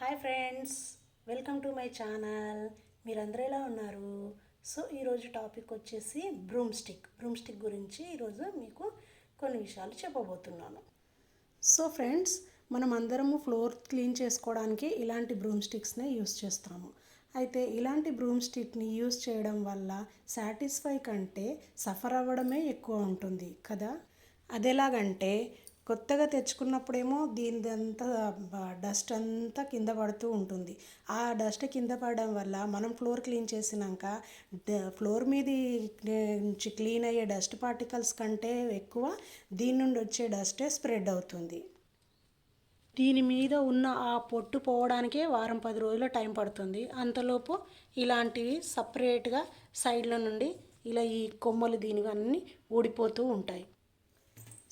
Hi friends welcome to my channel. మీరందరూ ఎలా ఉన్నారు? సో ఈరోజు టాపిక్ వచ్చేసి బ్రూమ్ స్టిక్ బ్రూమ్ స్టిక్ గురించి ఈరోజు మీకు కొన్ని విషయాలు చెప్పబోతున్నాను. సో ఫ్రెండ్స్ మనం అందరము ఫ్లోర్ క్లీన్ చేసుకోవడానికి ఇలాంటి బ్రూమ్ స్టిక్స్నే యూస్ చేస్తాము. అయితే ఇలాంటి బ్రూమ్ స్టిక్ని యూస్ చేయడం వల్ల సాటిస్ఫై కంటే సఫర్ అవ్వడమే ఎక్కువ ఉంటుంది కదా? అదెలాగంటే కొత్తగా తెచ్చుకున్నప్పుడేమో దీనిదంతా డస్ట్ అంతా కింద పడుతూ ఉంటుంది. ఆ డస్ట్ కింద పడడం వల్ల మనం ఫ్లోర్ క్లీన్ చేసినాక డ- ఫ్లోర్ మీద నుంచి క్లీన్ అయ్యే డస్ట్ పార్టికల్స్ కంటే ఎక్కువ దీని నుండి వచ్చే డస్టే స్ప్రెడ్ అవుతుంది. దీని మీద ఉన్న ఆ పొట్టు పోవడానికే వారం పది రోజుల టైం పడుతుంది. అంతలోపు ఇలాంటివి సపరేట్గా సైడ్ల నుండి ఇలా ఈ కొమ్మలు దీనివన్నీ ఊడిపోతూ ఉంటాయి.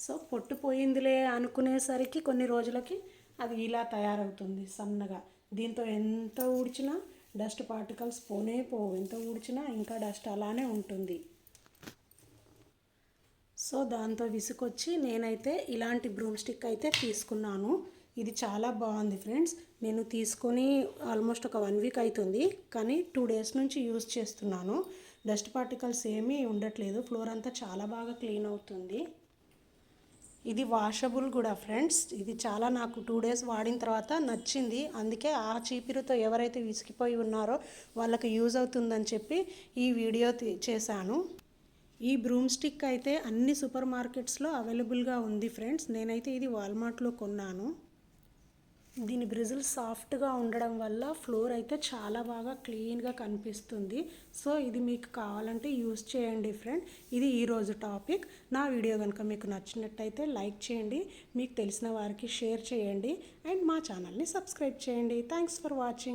సో పొట్టు పోయిందిలే అనుకునేసరికి కొన్ని రోజులకి అది ఇలా తయారవుతుంది సన్నగా. దీంతో ఎంత ఊడ్చినా డస్ట్ పార్టికల్స్ పోనే పోవు. ఎంత ఊడ్చినా ఇంకా డస్ట్ అలానే ఉంటుంది. సో దాంతో విసుకొచ్చి నేనైతే ఇలాంటి బ్రూమ్ స్టిక్ అయితే తీసుకున్నాను. ఇది చాలా బాగుంది ఫ్రెండ్స్. నేను తీసుకొని ఆల్మోస్ట్ ఒక వన్ వీక్ అవుతుంది కానీ టూ డేస్ నుంచి యూస్ చేస్తున్నాను. డస్ట్ పార్టికల్స్ ఏమీ ఉండట్లేదు. ఫ్లోర్ అంతా చాలా బాగా క్లీన్ అవుతుంది. ఇది వాషబుల్ కూడా ఫ్రెండ్స్ ఇది చాలా నాకు టూ డేస్ వాడిన తర్వాత నచ్చింది. అందుకే ఆ చీపిరితో ఎవరైతే విసిగిపోయి ఉన్నారో వాళ్ళకి యూజ్ అవుతుందని చెప్పి ఈ వీడియో తీ- చేశాను. ఈ బ్రూమ్ స్టిక్ అయితే అన్ని సూపర్ మార్కెట్స్లో అవైలబుల్గా ఉంది ఫ్రెండ్స్ నేనైతే ఇది వాల్మార్ట్లో కొన్నాను. దీని బ్రిజిల్ సాఫ్ట్గా ఉండడం వల్ల ఫ్లోర్ అయితే చాలా బాగా క్లీన్గా కనిపిస్తుంది. సో ఇది మీకు కావాలంటే యూస్ చేయండి ఫ్రెండ్. ఇది ఈరోజు టాపిక్. నా వీడియో కనుక మీకు నచ్చినట్టయితే లైక్ చేయండి మీకు తెలిసిన వారికి షేర్ చేయండి అండ్ మా ఛానల్ని సబ్స్క్రైబ్ చేయండి. Thanks for watching.